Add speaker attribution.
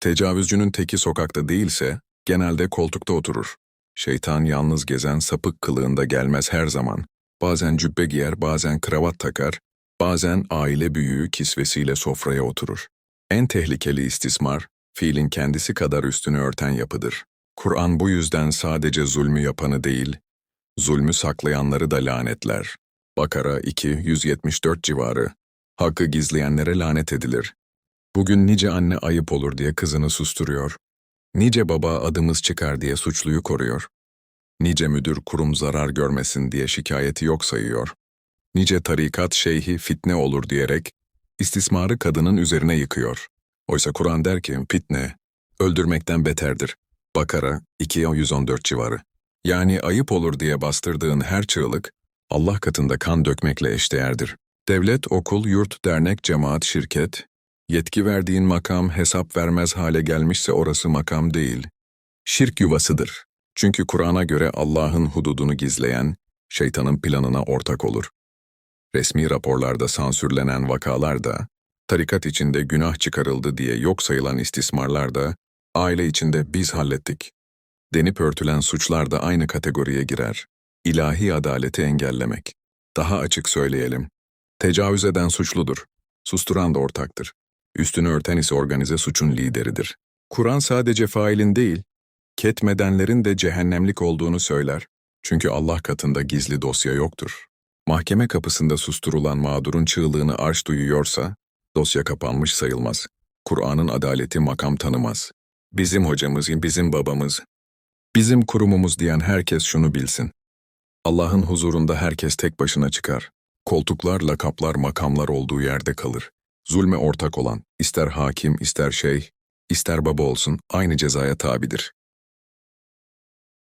Speaker 1: Tecavüzcünün teki sokakta değilse, genelde koltukta oturur. Şeytan yalnız gezen sapık kılığında gelmez her zaman. Bazen cübbe giyer, bazen kravat takar, bazen aile büyüğü kisvesiyle sofraya oturur. En tehlikeli istismar, fiilin kendisi kadar üstünü örten yapıdır. Kur'an bu yüzden sadece zulmü yapanı değil, zulmü saklayanları da lanetler. Bakara 2, 174 civarı. Hakkı gizleyenlere lanet edilir. Bugün nice anne ayıp olur diye kızını susturuyor. Nice baba adımız çıkar diye suçluyu koruyor. Nice müdür kurum zarar görmesin diye şikayeti yok sayıyor. Nice tarikat şeyhi fitne olur diyerek istismarı kadının üzerine yıkıyor. Oysa Kur'an der ki fitne öldürmekten beterdir. Bakara 2-114 civarı. Yani ayıp olur diye bastırdığın her çığlık Allah katında kan dökmekle eşdeğerdir. Devlet, okul, yurt, dernek, cemaat, şirket, yetki verdiğin makam hesap vermez hale gelmişse orası makam değil. Şirk yuvasıdır. Çünkü Kur'an'a göre Allah'ın hududunu gizleyen, şeytanın planına ortak olur. Resmi raporlarda sansürlenen vakalar da, tarikat içinde günah çıkarıldı diye yok sayılan istismarlar da, aile içinde biz hallettik. Denip örtülen suçlar da aynı kategoriye girer. İlahi adaleti engellemek. Daha açık söyleyelim. Tecavüz eden suçludur. Susturan da ortaktır. Üstünü örten ise organize suçun lideridir. Kur'an sadece failin değil, ketmedenlerin de cehennemlik olduğunu söyler. Çünkü Allah katında gizli dosya yoktur. Mahkeme kapısında susturulan mağdurun çığlığını arş duyuyorsa, dosya kapanmış sayılmaz. Kur'an'ın adaleti makam tanımaz. Bizim hocamız, bizim babamız, bizim kurumumuz diyen herkes şunu bilsin. Allah'ın huzurunda herkes tek başına çıkar. Koltuklar, lakaplar, makamlar olduğu yerde kalır. Zulme ortak olan, ister hakim, ister şeyh, ister baba olsun aynı cezaya tabidir.